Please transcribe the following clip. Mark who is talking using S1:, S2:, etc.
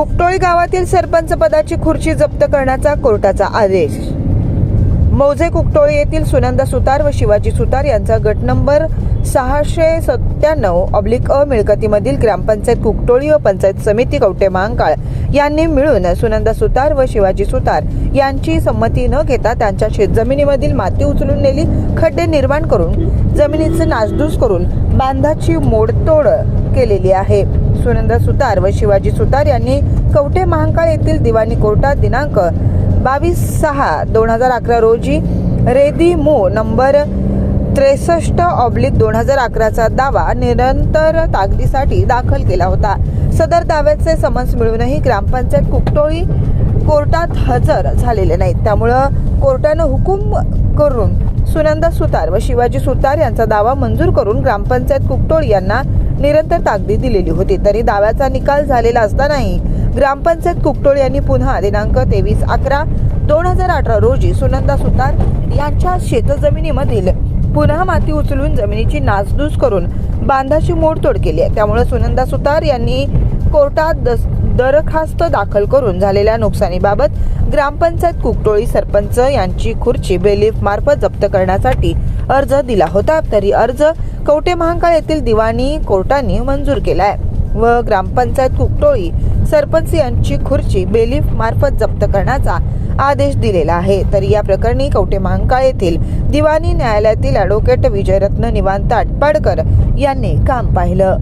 S1: कुकटोळी गावातील सरपंच पदाची खुर्ची जप्त करण्याचा कोर्टाचा आदेश. मौजे कुकटोळी येथील सुनंदा सुतार व शिवाजी सुतार यांचा गट नंबर सहाशे सत्त्याण्णव ऑब्लिक अ मिळकतीमधील ग्रामपंचायत कुकटोळी व पंचायत समिती कवटे महांकाळ यांनी मिळून सुनंदा सुतार व शिवाजी सुतार यांची संमती न घेता त्यांच्या शेतजमिनीमधील माती उचलून नेली खड्डे निर्माण करून जमिनीचं नासधूस करून बांधाची मोडतोड केलेली आहे. सुनंदा सुतार व शिवाजी सुतार यांनी कवठे महांकाळ येथील दिवाणी कोर्टात दिनांक बावीस सहा दोन हजार अकरा रोजी रेदी मो नंबर त्रेसष्ट ऑब्लिक दोन हजार अकराचा दावा निरंतर ताकदीसाठी दाखल केला होता. सदर दाव्याचे समन्स मिळूनही ग्रामपंचायत कुकटोळी कोर्टात हजर झालेले नाहीत. त्यामुळं कोर्टानं हुकूम करून सुनंदा सुतार व शिवाजी सुतार यांचा दावा मंजूर करून ग्रामपंचायत कुकटोळी यांना निरंतर ताकदी दिलेली होती. तरी दाव्याचा निकाल झालेला असतानाही ग्रामपंचायत कुकटोळी यांनी पुन्हा दिनांक तेवीस अकरा दोन हजार अठरा रोजी सुनंदा सुतार यांच्या शेतजमिनीमधील पुन्हा माती उचलून जमिनीची नासधूस करून बांधाची मोडतोड केली आहे. त्यामुळे सुनंदा सुतार यांनी कोर्टात दस दरखास्त दाखल करून झालेल्या नुकसानीबाबत ग्रामपंचायत कुकटोळी सरपंच यांची खुर्ची बेलीफ मार्फत जप्त करण्यासाठी अर्ज दिला होता तरी अर्ज कवटे महांकाळ येथील दिवाणी कोर्टाने मंजूर केलाय. व ग्रामपंचायत कुकटोळी सरपंच यांची खुर्ची बेलीफ मार्फत जप्त करण्याचा आदेश दिलेला आहे. तरी या प्रकरणी कवटे महांकाळ येथील दिवाणी न्यायालयातील ॲडव्होकेट विजयरत्न निवांत आटपाडकर यांनी काम पाहिलं.